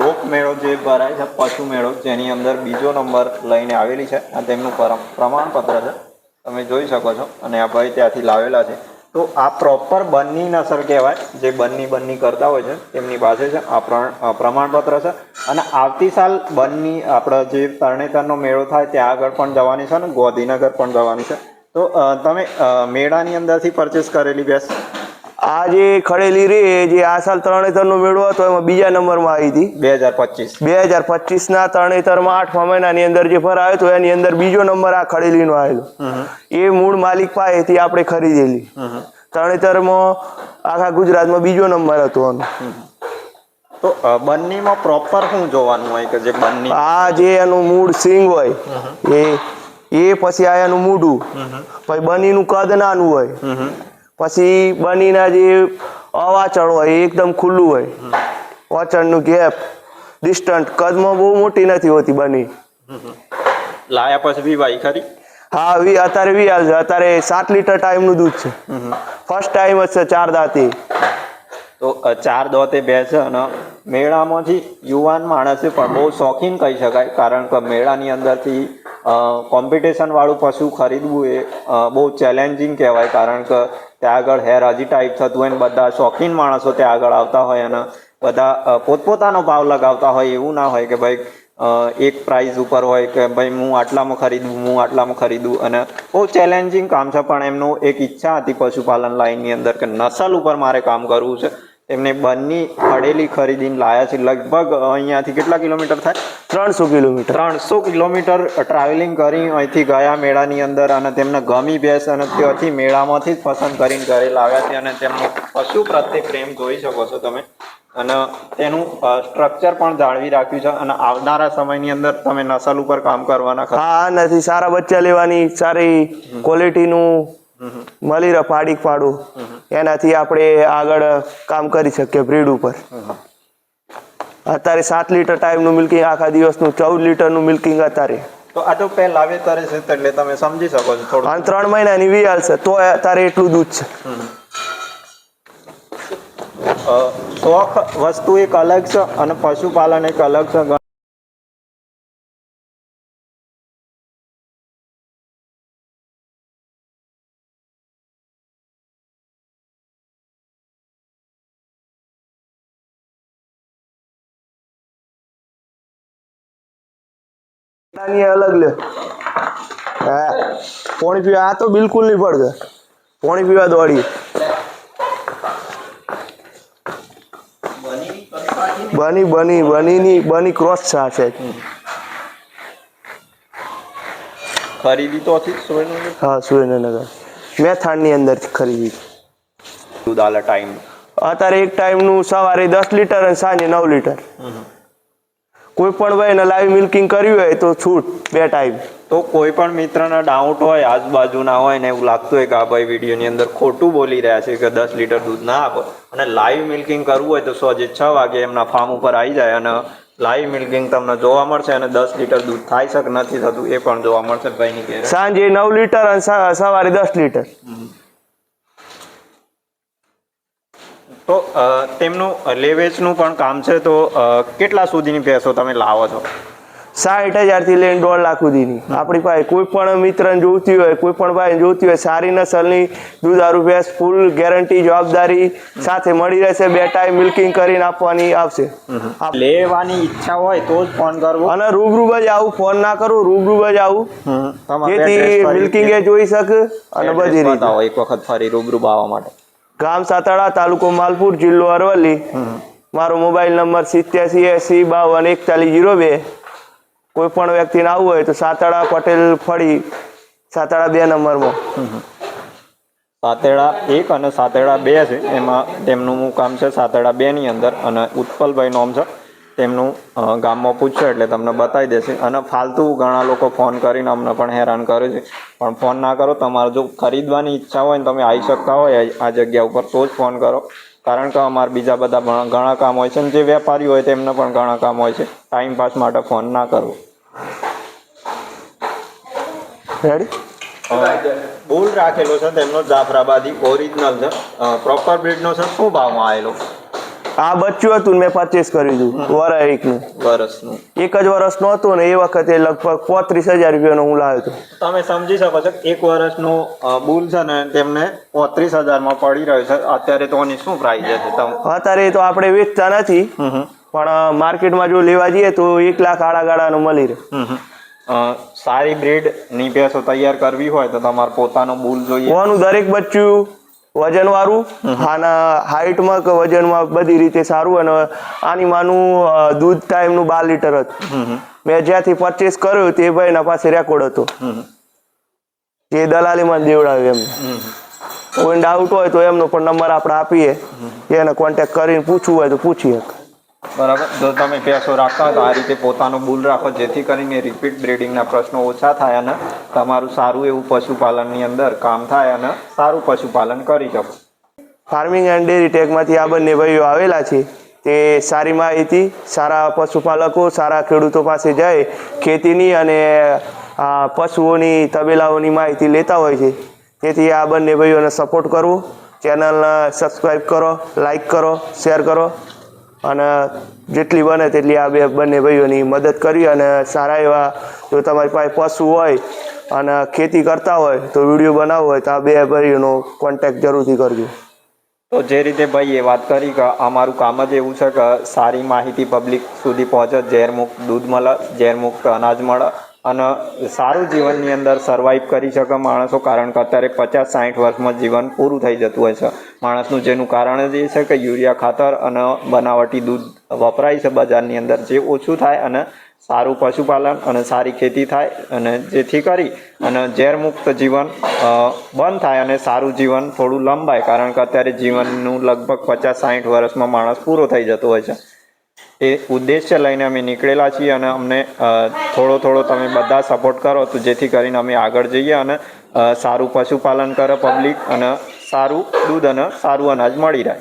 લોક મેળો જે ભરાય છે, પશુ મેળો, જેની અંદર બીજો નંબર લઈને આવેલી છે, આ તેમનું પ્રમાણપત્ર છે. તમે જોઈ શકો છો, અને આ ભાઈ ત્યાંથી લાવેલા છે. તો આ પ્રોપર બન્ની નસર કહેવાય, જે બન્ની બન્ની કરતા હોય છે, તેમની પાસે છે, આ પ્રમાણપત્ર છે. અને આવતી સાલ બન્ની, આપણે જે તરણેતરનો મેળો થાય, ત્યાં આગળ પણ જવાની છે અને ગોધીનગર પણ જવાની છે. તો તમે મેળાની અંદરથી પરચેસ કરેલી ભેંસ આ જે ખડેલી રે જે આ સાલ તરણેતરનો મેળો હતો એમાં બીજા નંબરમાં આવી હતી. બે હજાર પચીસ. બે હજાર પચીસના તરણેતરમાં આઠમા મહિનાની અંદર જે ભરાયો હતો એની અંદર બીજો નંબર આ ખડેલીનો આવેલો. એ મૂળ માલિક પાસેથી આપણે ખરીદેલી. તરણેતરમાં આખા ગુજરાતમાં બીજો નંબર હતો આનો. તો અ, બંનીમાં પ્રોપર શું જોવાનું હોય કે જે બન્ની આ જે એનું મૂળ સિંગ હોય એ એ પછી આ એનું મૂઢું. પછી બનીનું કદ નાનું હોય. પછી બનીના જે અવાચળ હોય એ એકદમ ખુલ્લું હોય. વાચણનું ગેપ ડિસ્ટન્ટ કદમાં બહુ મોટી નથી હોતી બની. લાયા પછી બી વાઈ ખરી? હા વી અત્યારે વી હાલ અત્યારે સાત લીટર ટાઈમનું દૂધ છે. ફર્સ્ટ ટાઈમ જ છે ચાર દાંતી. તો ચાર દોતે બે છે અને મેળામાંથી યુવાન માણસે પણ બહુ શોખીન કહી શકાય. કારણ કે મેળાની અંદરથી કોમ્પિટિશન વાળું પશુ ખરીદવું એ બહુ ચેલેન્જિંગ કહેવાય. કારણ કે ત્યાં આગળ હેરાજી ટાઈપ થતું હોય ને બધા શોખીન માણસો ત્યાં આગળ આવતા હોય અને બધા પોતપોતાનો ભાવ લગાવતા હોય એવું ના હોય કે ભાઈ એક પ્રાઇઝ ઉપર હોય કે ભાઈ હું આટલામાં ખરીદું, હું આટલામાં ખરીદું અને બહુ ચેલેન્જિંગ કામ છે. પણ એમનું એક ઈચ્છા હતી પશુપાલન લાઈનની અંદર કે નસલ ઉપર મારે કામ કરવું છે. એમને બંની પડેલી ખરીદીને લાયા છે. લગભગ અહીંયાથી કેટલા કિલોમીટર થાય? ત્રણસો કિલોમીટર. ત્રણસો કિલોમીટર ટ્રાવેલિંગ કરી અહીંથી ગયા મેળાની અંદર અને તેમને ગમી બેસ અને ત્યાંથી મેળામાંથી જ પસંદ કરીને ઘરે લાવ્યા છે અને તેમનો પશુ પ્રત્યે પ્રેમ જોઈ શકો છો તમે. અને તેનું સ્ટ્રક્ચર પણ જાળવી રાખ્યું છે અને આવનારા સમયની અંદર તમે નસલ ઉપર કામ કરવાના. હા નથી સારા બચ્ચા લેવાની સારી ક્વોલિટીનું મળી પાડી પાડું એનાથી આપણે આગળ કામ કરી શકીએ બ્રીડ ઉપર. અત્યારે સાત લીટર ટાઈમનું મિલ્કિંગ આખા દિવસનું ચૌદ લીટરનું મિલ્કિંગ અત્યારે. તો આ તો પહેલા ત્યારે છે એટલે તમે સમજી શકો છો થોડું અને ત્રણ મહિનાની વિયાલ છે તો અત્યારે એટલું દૂધ છે. શોખ વસ્તુ એક અલગ છે અને પશુપાલન એક અલગ છે. ની અલગ લે. હા પાણી પીવા આ તો બિલકુલ નહીં પડશે પાણી પીવા દોડી. બની બની બનીની બની ક્રોસ છે છે ખરીદી તો હતી સુરેન્દ્રનગર? હા સુરેન્દ્રનગર. મેથાણની અંદરથી ખરીદી. દૂધ આલે ટાઈમ. અત્યારે એક ટાઈમનું સવારે દસ લીટર અને સાંજે નવ લીટર. કોઈ પણ ભાઈને લાઈવ મિલ્કિંગ કર્યું હોય તો છૂટ બે ટાઈમ તો કોઈ પણ મિત્રના ડાઉટ હોય આજુબાજુના હોય ને એવું લાગતું હોય કે આ ભાઈ વિડીયોની અંદર ખોટું બોલી રહ્યા છે કે દસ લીટર દૂધ ના આપો. અને લાઈવ મિલ્કિંગ કરવું હોય તો સોજે છ વાગે એમના ફાર્મ ઉપર આવી જાય અને લાઈવ મિલ્કિંગ તમને જોવા મળશે અને દસ લીટર દૂધ થાય શક નથી થતું એ પણ જોવા મળશે ભાઈની સાંજે નવ લીટર અને સવારે દસ લીટર. તો તેમનું લેવેચનું પણ કામ છે તો કેટલા સુધીની ભેંસો તમે લાવો છો? સાઠ હજારથી લઈને દોઢ લાખ સુધીની. આપણી પાસે કોઈ પણ મિત્રને જોઈતી હોય કોઈ પણ ભાઈ જોઈતી હોય સારી નસલની દૂધારું ભેંસ ફૂલ ગેરંટી જવાબદારી સાથે મળી રહેશે બે ટાઈમ મિલ્કિંગ કરીને આપવાની આવશે. લેવાની ઈચ્છા હોય તો જ ફોન કરવો. અને રૂબરૂ જ આવું ફોન ના કરું રૂબરૂ જ આવું. જેથી મિલ્કિંગ એ જોઈ શકે અને બધી રીતે. એક વખત ફરી રૂબરૂ આવવા માટે. ગામ સાતાળા, તાલુકો માલપુર, જિલ્લો અરવલ્લી. મારો મોબાઈલ નંબર સિત્યાસી એસી બાવન એકતાલીસ જીરો બે. કોઈ પણ વ્યક્તિને આવવું હોય તો સાતાળા, પટેલ ફળી સાતાળા બે નંબરમાં. સાતેડા એક અને સાતેડા બે છે. એમાં તેમનું મુકામ છે સાતેડા બે ની અંદર અને ઉત્પલભાઈ નોમ છે. તેમનું ગામમાં પૂછશે એટલે તમને બતાવી દેશે. અને ફાલતુ ઘણા લોકો ફોન કરીને અમને પણ હેરાન કરે છે. પણ ફોન ના કરો તમારે જો ખરીદવાની ઈચ્છા હોય ને તમે આવી શકતા હોય આ જગ્યા ઉપર તો જ ફોન કરો. કારણ કે અમારે બીજા બધા પણ ઘણા કામ હોય છે અને જે વેપારી હોય તેમને પણ ઘણા કામ હોય છે. ટાઈમ પાસ માટે ફોન ના કરવો રેડી બુલ રાખેલો છે તેમનો જાફરાબાદી ઓરિજિનલ છે. પ્રોપર બ્રીડનો છે શું ભાવમાં આવેલો? આ બચ્ચું હતું મેં પરચેસ કર્યું હતું વરા એકનું વર્ષનું એક જ વર્ષ હતું ને એ વખતે લગભગ પોત્રીસ હજાર રૂપિયાનો હું લાવ્યો હતો. તમે સમજી શકો છો એક વર્ષનું બુલ છે ને તેમને પોત્રીસ હજારમાં પડી રહ્યો છે. અત્યારે તો એની શું પ્રાઇસ છે અત્યારે તો આપણે વેચતા નથી. પણ માર્કેટમાં જો લેવા જઈએ તો એક લાખ આડા ગાળાનું મળી રહે. સારી બ્રીડની ભેંસો તૈયાર કરવી હોય તો તમારે પોતાનો બુલ જોઈએ. ઓનું દરેક બચ્ચું વજન વાળું આના હાઇટમાં કે વજનમાં બધી રીતે સારું અને આની માનું દૂધ ટાઈમનું બાર લીટર હતું. મેં જ્યાંથી પરચેસ કર્યું તે ભાઈના પાસે રેકોર્ડ હતો. જે દલાલીમાં દેવડાવ્યું એમને. કોઈ ડાઉટ હોય તો એમનો પણ નંબર આપણે આપીએ. એને કોન્ટેક્ટ કરીને પૂછવું હોય તો પૂછીએ બરાબર? જો તમે ભેંસો રાખતા તો આ રીતે પોતાનો બુલ રાખો, જેથી કરીને રિપીટ બ્રીડિંગના પ્રશ્નો ઓછા થાય અને તમારું સારું એવું પશુપાલનની અંદર કામ થાય અને સારું પશુપાલન કરી શકો. ફાર્મિંગ એન્ડ ડેરી ટેકમાંથી આ બંને ભાઈઓ આવેલા છે. તે સારી માહિતી, સારા પશુપાલકો, સારા ખેડૂતો પાસે જાય, ખેતીની અને પશુઓની તબેલાઓની માહિતી લેતા હોય છે. તેથી આ બંને ભાઈઓને સપોર્ટ કરવો. ચેનલને સબસ્ક્રાઈબ કરો લાઈક કરો શેર કરો. અને જેટલી બને તેટલી આ બે બંને ભાઈઓની મદદ કરી અને સારા એવા જો તમારી પાસે પશુ હોય અને ખેતી કરતા હોય તો વીડિયો બનાવવો હોય તો આ બે ભાઈઓનો કોન્ટેક્ટ જરૂરથી કરજો. તો જે રીતે ભાઈએ વાત કરી કે અમારું કામ જ એવું છે કે સારી માહિતી પબ્લિક સુધી પહોંચે, ઝેરમુક્ત દૂધ મળે, ઝેરમુક્ત અનાજ મળે અને સારું જીવનની અંદર સર્વાઈવ કરી શકે માણસો, કારણ કે અત્યારે પચાસ સાઠ વર્ષમાં જીવન પૂરું થઈ જતું હોય છે. માણસનું જેનું કારણ જ એ છે કે યુરિયા ખાતર અને બનાવટી દૂધ વપરાય છે બજારની અંદર. જે ઓછું થાય અને સારું પશુપાલન અને સારી ખેતી થાય અને જેથી કરી અને ઝેરમુક્ત જીવન બંધ થાય અને સારું જીવન થોડું લંબાય, કારણ કે અત્યારે જીવનનું લગભગ પચાસ સાઠ વર્ષમાં માણસ પૂરો થઈ જતો હોય છે. એ ઉદ્દેશ્ય લઈને અમે નીકળેલા છીએ અને અમને થોડો થોડો તમે બધા સપોર્ટ કરો તો જેથી કરીને અમે આગળ જઈએ અને સારું પશુપાલન કરે પબ્લિક અને સારું દૂધ અને સારું અનાજ મળી રહે.